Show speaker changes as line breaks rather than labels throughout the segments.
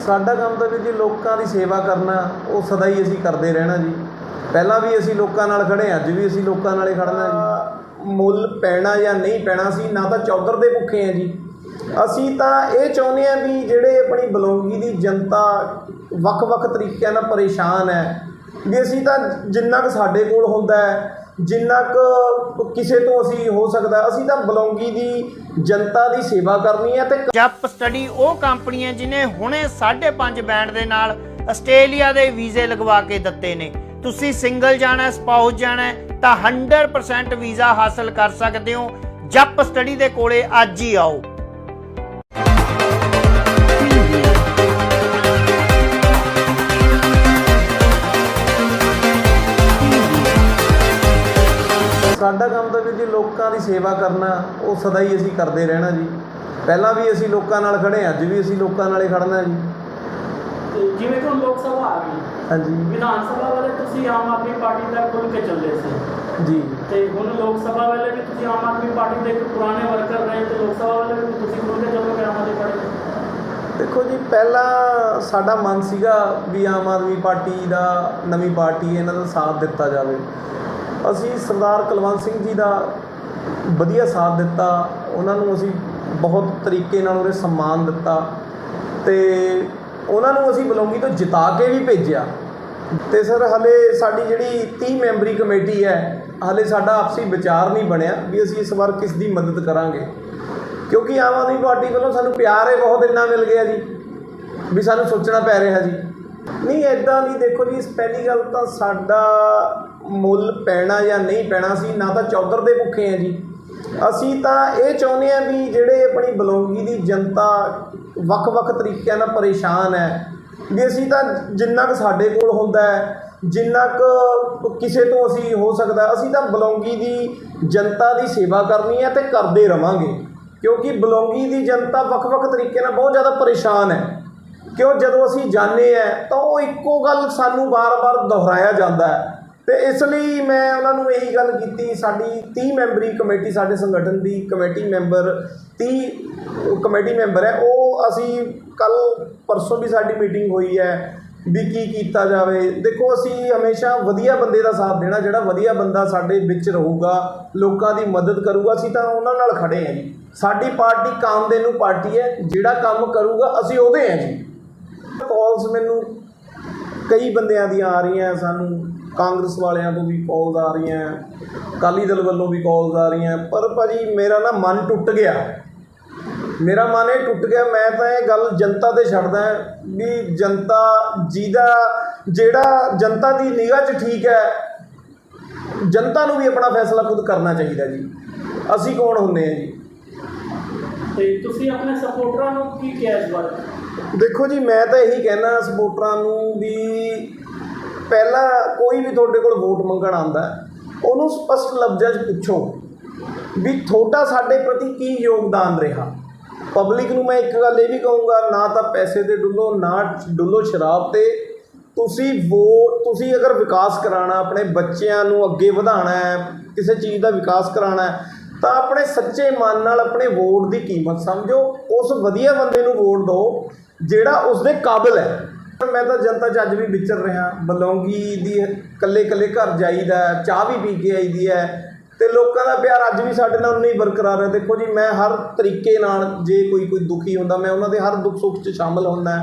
ਸਾਡਾ ਕੰਮ ਤਾਂ ਵੀ ਜੀ ਲੋਕਾਂ ਦੀ ਸੇਵਾ ਕਰਨਾ, ਉਹ ਸਦਾ ਹੀ ਅਸੀਂ ਕਰਦੇ ਰਹਿਣਾ ਜੀ। ਪਹਿਲਾਂ ਵੀ ਅਸੀਂ ਲੋਕਾਂ ਨਾਲ ਖੜੇ ਅੱਜ ਵੀ ਅਸੀਂ ਲੋਕਾਂ ਨਾਲੇ ਖੜਨਾ ਜੀ। ਮੁੱਲ ਪੈਣਾ ਜਾਂ ਨਹੀਂ ਪੈਣਾ ਸੀ, ਨਾ ਤਾਂ ਚੌਧਰ ਦੇ ਭੁੱਖੇ ਆ ਜੀ। ਅਸੀਂ ਤਾਂ ਇਹ ਚਾਹੁੰਦੇ ਆ ਵੀ ਜਿਹੜੇ ਆਪਣੀ ਬਲੌਂਗੀ ਦੀ ਜਨਤਾ ਵੱਖ-ਵੱਖ ਤਰੀਕਿਆਂ ਨਾਲ ਪਰੇਸ਼ਾਨ ਹੈ, ਵੀ ਅਸੀਂ ਤਾਂ ਜਿੰਨਾ ਕੁ ਸਾਡੇ ਕੋਲ ਹੁੰਦਾ ਹੈ ਜਿੰਨਾ ਕੁ ਕਿਸੇ ਤੋਂ ਅਸੀਂ ਹੋ ਸਕਦਾ ਅਸੀਂ ਤਾਂ ਬਲੌਂਗੀ ਦੀ ਜਨਤਾ ਦੀ ਸੇਵਾ ਕਰਨੀ ਹੈ ਤੇ
ਜੱਪ ਸਟੱਡੀ ਉਹ ਕੰਪਨੀ ਹੈ ਜਿਨੇ ਹੁਣੇ 5.5 ਬੈਂਡ ਦੇ ਨਾਲ ਆਸਟ੍ਰੇਲੀਆ ਦੇ ਵੀਜ਼ੇ ਲਗਵਾ ਕੇ ਦਿੱਤੇ ਨੇ। ਤੁਸੀਂ ਸਿੰਗਲ ਜਾਣਾ ਹੈ, ਸਪਾਊਸ ਜਾਣਾ ਤਾਂ 100% ਵੀਜ਼ਾ ਹਾਸਲ ਕਰ ਸਕਦੇ ਹੋ। ਜੱਪ ਸਟੱਡੀ ਦੇ ਕੋਲੇ ਅੱਜ ਹੀ ਆਓ।
ਲੋਕਾਂ ਦੀ ਸੇਵਾ ਕਰਨਾ ਉਹ ਸਦਾ ਹੀ ਅਸੀਂ ਕਰਦੇ ਰਹਿਣਾ ਜੀ। ਪਹਿਲਾਂ ਵੀ ਅਸੀਂ ਲੋਕਾਂ ਨਾਲ ਖੜੇ ਅੱਜ ਵੀ ਅਸੀਂ ਲੋਕਾਂ ਨਾਲੇ ਖੜਨਾ ਜੀ।
ਤੇ ਜਿਵੇਂ ਹੁਣ ਲੋਕ ਸਭਾ ਆ ਗਈ
ਹਾਂਜੀ।
ਵਿਧਾਨ ਸਭਾ ਵਾਲੇ ਤੁਸੀਂ ਆਮ ਆਦਮੀ ਪਾਰਟੀ ਦਾ ਖੁੱਲ ਕੇ ਚੱਲੇ ਸੀ।
ਜੀ।
ਤੇ ਹੁਣ ਲੋਕ ਸਭਾ ਵਾਲੇ ਵੀ ਤੁਸੀਂ ਆਮ ਆਦਮੀ ਪਾਰਟੀ ਦੇ ਇੱਕ ਪੁਰਾਣੇ ਵਰਕਰ ਰਹੇ ਤੇ ਲੋਕ ਸਭਾ ਵਾਲੇ ਵੀ ਤੁਸੀਂ ਖੁੱਲ ਕੇ ਚੱਲੋਗੇ ਆਮ ਆਦਮੀ ਪਾਰਟੀ?
ਦੇਖੋ ਜੀ ਪਹਿਲਾਂ ਸਾਡਾ ਮਨ ਸੀਗਾ ਵੀ ਆਮ ਆਦਮੀ ਪਾਰਟੀ ਦਾ ਨਵੀਂ ਪਾਰਟੀ ਇਹਨਾਂ ਦਾ ਸਾਥ ਦਿੱਤਾ ਜਾਵੇ। ਅਸੀਂ ਸਰਦਾਰ ਕੁਲਵੰਤ ਸਿੰਘ ਜੀ ਦਾ ਵਧੀਆ ਸਾਥ ਦਿੱਤਾ, ਉਹਨਾਂ ਨੂੰ ਅਸੀਂ ਬਹੁਤ ਤਰੀਕੇ ਨਾਲ ਉਹਦੇ ਸਨਮਾਨ ਦਿੱਤਾ ਤੇ ਉਹਨਾਂ ਨੂੰ ਅਸੀਂ ਬਲੌਂਗੀ ਤੋਂ ਜਿਤਾ ਕੇ ਵੀ ਭੇਜਿਆ। ਤੇ ਸਰ ਹਲੇ ਸਾਡੀ ਜਿਹੜੀ 30 ਮੈਂਬਰੀ ਕਮੇਟੀ ਹੈ, ਹਲੇ ਸਾਡਾ ਆਪਸੀ ਵਿਚਾਰ ਨਹੀਂ ਬਣਿਆ ਵੀ ਅਸੀਂ ਇਸ ਵਾਰ ਕਿਸ ਦੀ ਮਦਦ ਕਰਾਂਗੇ। ਕਿਉਂਕਿ ਆਮ ਆਦਮੀ ਪਾਰਟੀ ਵੱਲੋਂ ਸਾਨੂੰ ਪਿਆਰ ਹੈ ਬਹੁਤ ਇੰਨਾ ਮਿਲ ਗਿਆ ਜੀ, ਵੀ ਸਾਨੂੰ ਸੋਚਣਾ ਪੈ ਰਿਹਾ ਜੀ। ਨਹੀਂ ਐਦਾਂ ਨਹੀਂ, ਦੇਖੋ ਜੀ, ਇਸ ਪਹਿਲੀ ਗੱਲ ਤਾਂ ਸਾਡਾ ਮੁੱਲ ਪੈਣਾ ਜਾਂ ਨਹੀਂ ਪੈਣਾ ਸੀ, ਨਾ ਤਾਂ ਚੌਧਰ ਦੇ ਭੁੱਖੇ ਆ ਜੀ। ਅਸੀਂ ਤਾਂ ਇਹ ਚਾਹੁੰਦੇ ਆ ਵੀ ਜਿਹੜੇ ਆਪਣੀ ਬਲੌਂਗੀ ਦੀ ਜਨਤਾ ਵੱਖ-ਵੱਖ ਤਰੀਕਿਆਂ ਨਾਲ ਪਰੇਸ਼ਾਨ ਹੈ, ਵੀ ਅਸੀਂ ਤਾਂ ਜਿੰਨਾ ਕੁ ਸਾਡੇ ਕੋਲ ਹੁੰਦਾ ਹੈ, ਜਿੰਨਾ ਕੁ ਕਿਸੇ ਤੋਂ ਅਸੀਂ ਹੋ ਸਕਦਾ, ਅਸੀਂ ਤਾਂ ਬਲੌਂਗੀ ਦੀ ਜਨਤਾ ਦੀ ਸੇਵਾ ਕਰਨੀ ਹੈ ਤੇ ਕਰਦੇ ਰਵਾਂਗੇ। ਕਿਉਂਕਿ ਬਲੌਂਗੀ ਦੀ ਜਨਤਾ ਵੱਖ-ਵੱਖ ਤਰੀਕੇ ਨਾਲ ਬਹੁਤ ਜ਼ਿਆਦਾ ਪਰੇਸ਼ਾਨ ਹੈ। ਕਿਉਂ? ਜਦੋਂ ਅਸੀਂ ਜਾਣਦੇ ਆ, ਤਾਂ ਉਹ ਇੱਕੋ ਗੱਲ ਸਾਨੂੰ ਬਾਰ-ਬਾਰ ਦੁਹਰਾਇਆ ਜਾਂਦਾ ਹੈ। ਤੇ ਇਸ ਲਈ ਮੈਂ ਉਹਨਾਂ ਨੂੰ ਇਹੀ ਗੱਲ ਕੀਤੀ, ਸਾਡੀ 30 ਮੈਂਬਰੀ ਕਮੇਟੀ, ਸਾਡੇ ਸੰਗਠਨ ਦੀ ਕਮੇਟੀ ਮੈਂਬਰ 30 ਕਮੇਟੀ ਮੈਂਬਰ ਹੈ, ਉਹ ਅਸੀਂ ਕੱਲ ਪਰਸੋਂ ਵੀ ਸਾਡੀ ਮੀਟਿੰਗ ਹੋਈ ਹੈ ਵੀ ਕੀ ਕੀਤਾ ਜਾਵੇ। ਦੇਖੋ, ਅਸੀਂ ਹਮੇਸ਼ਾ ਵਧੀਆ ਬੰਦੇ ਦਾ ਸਾਥ ਦੇਣਾ, ਜਿਹੜਾ ਵਧੀਆ ਬੰਦਾ ਸਾਡੇ ਵਿੱਚ ਰਹੂਗਾ, ਲੋਕਾਂ ਦੀ ਮਦਦ ਕਰੂਗਾ, ਅਸੀਂ ਤਾਂ ਉਹਨਾਂ ਨਾਲ ਖੜੇ ਹਾਂ ਜੀ। ਸਾਡੀ ਪਾਰਟੀ ਕਾਮਦੇਨ ਨੂੰ ਪਾਰਟੀ ਹੈ, ਜਿਹੜਾ ਕੰਮ ਕਰੂਗਾ, ਅਸੀਂ ਉਹਦੇ ਹਾਂ ਜੀ। ਕਾਲਸ ਮੈਨੂੰ ਕਈ ਬੰਦਿਆਂ ਦੀਆਂ ਆ ਰਹੀਆਂ, ਸਾਨੂੰ ਕਾਂਗਰਸ ਵਾਲਿਆਂ ਤੋਂ ਵੀ ਕਾਲਸ ਆ ਰਹੀਆਂ ਅਕਾਲੀ ਦਲ ਵੱਲੋਂ ਵੀ ਕਾਲਸ ਆ ਰਹੀਆਂ ਪਰ ਭਾਜੀ ਮੇਰਾ ਨਾ ਮਨ ਟੁੱਟ ਗਿਆ। ਮੇਰਾ ਮਨ ਇਹ ਟੁੱਟ ਗਿਆ ਮੈਂ ਤਾਂ ਇਹ ਗੱਲ ਜਨਤਾ ਤੇ ਛੱਡਦਾ ਵੀ ਜਨਤਾ ਜਿਹਦਾ ਜਿਹੜਾ ਜਨਤਾ ਦੀ ਨਿਗਾਹ 'ਚ ਠੀਕ ਹੈ ਜਨਤਾ ਨੂੰ ਵੀ ਆਪਣਾ ਫੈਸਲਾ ਖੁਦ ਕਰਨਾ ਚਾਹੀਦਾ ਜੀ। ਅਸੀਂ ਕੌਣ ਹੁੰਦੇ ਆ ਜੀ?
ਤੇ ਤੁਸੀਂ ਆਪਣੇ ਸਪੋਰਟਰਾਂ ਨੂੰ ਕੀ ਕਿਹਾ ਇਸ ਬਾਰੇ?
ਦੇਖੋ ਜੀ ਮੈਂ ਤਾਂ ਇਹੀ ਕਹਿਣਾ ਸਪੋਰਟਰਾਂ ਨੂੰ ਵੀ ਪਹਿਲਾਂ ਕੋਈ ਵੀ ਤੁਹਾਡੇ ਕੋਲ ਵੋਟ ਮੰਗਣ ਆਉਂਦਾ, ਉਹਨੂੰ ਸਪਸ਼ਟ ਲਫ਼ਜ਼ਾਂ 'ਚ ਪੁੱਛੋ ਵੀ ਤੁਹਾਡਾ ਸਾਡੇ ਪ੍ਰਤੀ ਕੀ ਯੋਗਦਾਨ ਰਿਹਾ। ਪਬਲਿਕ ਨੂੰ ਮੈਂ ਇੱਕ ਗੱਲ ਇਹ ਵੀ ਕਹੂੰਗਾ, ਨਾ ਤਾਂ ਪੈਸੇ 'ਤੇ ਡੁੱਲੋ, ਨਾ ਡੁੱਲੋ ਸ਼ਰਾਬ ਤੇ। ਤੁਸੀਂ ਵੋਟ ਤੁਸੀਂ ਅਗਰ ਵਿਕਾਸ ਕਰਾਉਣਾ, ਆਪਣੇ ਬੱਚਿਆਂ ਨੂੰ ਅੱਗੇ ਵਧਾਉਣਾ ਹੈ, ਕਿਸੇ ਚੀਜ਼ ਦਾ ਵਿਕਾਸ ਕਰਾਉਣਾ ਹੈ, ਤਾਂ ਆਪਣੇ ਸੱਚੇ ਮਨ ਨਾਲ ਆਪਣੇ ਵੋਟ ਦੀ ਕੀਮਤ ਸਮਝੋ। ਉਸ ਵਧੀਆ ਬੰਦੇ ਨੂੰ ਵੋਟ ਦਿਓ, ਜਿਹੜਾ ਉਸ ਦੇ ਕਾਬਿਲ ਹੈ। ਮੈਂ ਤਾਂ ਜਨਤਾ 'ਚ ਅੱਜ ਵੀ ਵਿਚਰ ਰਿਹਾ, ਬਲੌਂਗੀ ਦੀ ਇਕੱਲੇ ਇਕੱਲੇ ਘਰ ਜਾਈਦਾ, ਚਾਹ ਵੀ ਪੀ ਕੇ ਆਈਦੀ ਹੈ, ਤੇ ਲੋਕਾਂ ਦਾ ਪਿਆਰ ਅੱਜ ਵੀ ਸਾਡੇ ਨਾਲ ਨਹੀਂ ਬਰਕਰਾਰ ਹੈ। ਦੇਖੋ ਜੀ, ਮੈਂ ਹਰ ਤਰੀਕੇ ਨਾਲ ਜੇ ਕੋਈ ਕੋਈ ਦੁਖੀ ਹੁੰਦਾ, ਮੈਂ ਉਹਨਾਂ ਦੇ ਹਰ ਦੁੱਖ ਸੁੱਖ 'ਚ ਸ਼ਾਮਲ ਹੁੰਦਾ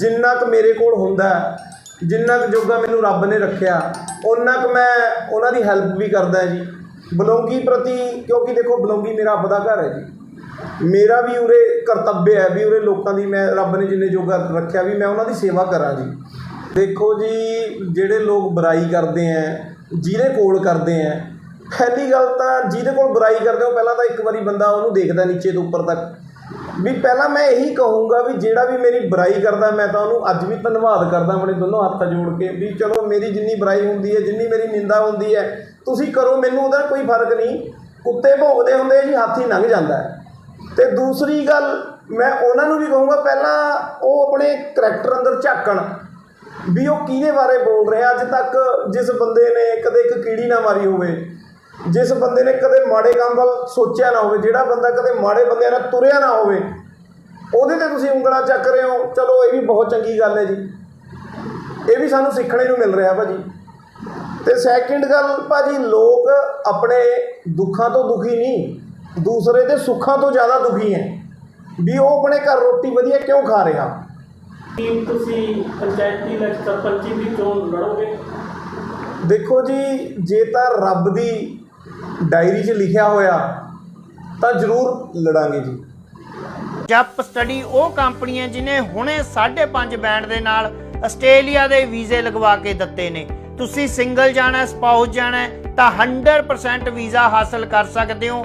ਜਿੰਨਾ ਕੁ ਮੇਰੇ ਕੋਲ ਹੁੰਦਾ ਜਿੰਨਾ ਕੁ ਜੋਗਾ ਮੈਨੂੰ ਰੱਬ ਨੇ ਰੱਖਿਆ ਉਹਨਾਂ ਕੁ ਮੈਂ ਉਹਨਾਂ ਦੀ ਹੈਲਪ ਵੀ ਕਰਦਾ ਜੀ। ਬਲੌਂਗੀ ਪ੍ਰਤੀ, ਕਿਉਂਕਿ ਦੇਖੋ, ਬਲੌਂਗੀ ਮੇਰਾ ਆਪਦਾ ਘਰ ਹੈ ਜੀ। ਮੇਰਾ ਵੀ ਉਰੇ ਕਰਤੱਵ ਹੈ ਵੀ ਉਰੇ ਲੋਕਾਂ ਦੀ ਮੈਂ ਰੱਬ ਨੇ ਜਿੰਨੇ ਜੋਗਾ ਰੱਖਿਆ ਵੀ ਮੈਂ ਉਹਨਾਂ ਦੀ ਸੇਵਾ ਕਰਾਂ ਜੀ। ਦੇਖੋ ਜੀ ਜਿਹੜੇ ਲੋਕ ਬੁਰਾਈ ਕਰਦੇ ਆ ਜਿਹਦੇ ਕੋਲ ਕਰਦੇ ਆ ਪਹਿਲੀ ਗੱਲ ਤਾਂ ਜਿਹਦੇ ਕੋਲ ਬੁਰਾਈ ਕਰਦੇ ਆ, ਉਹ ਪਹਿਲਾਂ ਤਾਂ ਇੱਕ ਵਾਰੀ ਬੰਦਾ ਉਹਨੂੰ ਦੇਖਦਾ ਨੀਚੇ ਤੋਂ ਉੱਪਰ ਤੱਕ। ਵੀ ਪਹਿਲਾਂ ਮੈਂ ਇਹੀ ਕਹੂੰਗਾ ਵੀ ਜਿਹੜਾ ਵੀ ਮੇਰੀ ਬੁਰਾਈ ਕਰਦਾ ਮੈਂ ਤਾਂ ਉਹਨੂੰ ਅੱਜ ਵੀ ਧੰਨਵਾਦ ਕਰਦਾ ਆਪਣੇ ਦੋਨੋਂ ਹੱਥ ਜੋੜ ਕੇ ਵੀ ਚਲੋ ਮੇਰੀ ਜਿੰਨੀ ਬੁਰਾਈ ਹੁੰਦੀ ਹੈ ਜਿੰਨੀ ਮੇਰੀ ਨਿੰਦਾ ਹੁੰਦੀ ਹੈ ਤੁਸੀਂ ਕਰੋ ਮੈਨੂੰ ਉਹਦਾ ਕੋਈ ਫ਼ਰਕ ਨਹੀਂ। ਕੁੱਤੇ ਭੌਂਕਦੇ ਹੁੰਦੇ ਜੀ ਹਾਥੀ ਲੰਘ ਜਾਂਦਾ ਹੈ ਤੇ ਦੂਸਰੀ ਗੱਲ, ਮੈਂ ਉਹਨਾਂ ਨੂੰ ਵੀ ਕਹੂੰਗਾ, ਪਹਿਲਾਂ ਉਹ ਆਪਣੇ ਕਰੈਕਟਰ ਅੰਦਰ ਝਾਕਣ ਵੀ ਉਹ ਕਿਹਦੇ ਬਾਰੇ ਬੋਲ ਰਿਹਾ ਅੱਜ ਤੱਕ ਜਿਸ ਬੰਦੇ ਨੇ ਕਦੇ ਇੱਕ ਕੀੜੀ ਨਾ ਮਾਰੀ ਹੋਵੇ, ਜਿਸ ਬੰਦੇ ਨੇ ਕਦੇ ਮਾੜੇ ਕੰਮ ਵੱਲ ਸੋਚਿਆ ਨਾ ਹੋਵੇ, ਜਿਹੜਾ ਬੰਦਾ ਕਦੇ ਮਾੜੇ ਬੰਦਿਆਂ ਨਾਲ ਤੁਰਿਆ ਨਾ ਹੋਵੇ, ਉਹਦੇ ਤੇ ਤੁਸੀਂ ਉਂਗਲਾਂ ਚੱਕ ਰਹੇ ਹੋ। ਚਲੋ, ਇਹ ਵੀ ਬਹੁਤ ਚੰਗੀ ਗੱਲ ਹੈ ਜੀ। ਇਹ ਵੀ ਸਾਨੂੰ ਸਿੱਖਣੇ ਨੂੰ ਮਿਲ ਰਿਹਾ ਭਾਜੀ। ਤੇ ਸੈਕਿੰਡ ਗੱਲ, ਭਾਜੀ, ਲੋਕ ਆਪਣੇ ਦੁੱਖਾਂ ਤੋਂ ਦੁਖੀ ਨਹੀਂ। ਦੂਸਰੇ ਦੇ ਸੁੱਖਾਂ ਤੋਂ ਜ਼ਿਆਦਾ ਦੁਖੀ ਹੈ। ਵੀ ਉਹ ਆਪਣੇ ਘਰ ਰੋਟੀ ਵਧੀਆ ਕਿਉਂ ਖਾ ਰਿਹਾ?
ਕੀ ਤੁਸੀਂ ਪੰਚਾਇਤੀ ਇਲੈਕਸ਼ਨ ਸਰਪੰਚੀ ਦੀ ਚੋਣ ਲੜੋਗੇ?
ਦੇਖੋ ਜੀ ਜੇ ਤਾਂ ਰੱਬ ਦੀ ਡਾਇਰੀ 'ਚ ਲਿਖਿਆ ਹੋਇਆ ਤਾਂ ਜ਼ਰੂਰ ਲੜਾਂਗੇ ਜੀ।
ਜਪ ਸਟੱਡੀ ਉਹ ਕੰਪਨੀ ਹੈ ਜਿਨੇ ਹੁਣੇ 5.5 ਬੈਂਡ ਦੇ ਨਾਲ ਆਸਟ੍ਰੇਲੀਆ ਦੇ ਵੀਜ਼ੇ ਲਗਵਾ ਕੇ ਦਿੱਤੇ ਨੇ। ਤੁਸੀਂ ਸਿੰਗਲ ਜਾਣਾ ਸਪਾਊਸ ਜਾਣਾ ਹੈ ਤਾਂ 100% ਵੀਜ਼ਾ ਹਾਸਲ ਕਰ ਸਕਦੇ ਹੋ।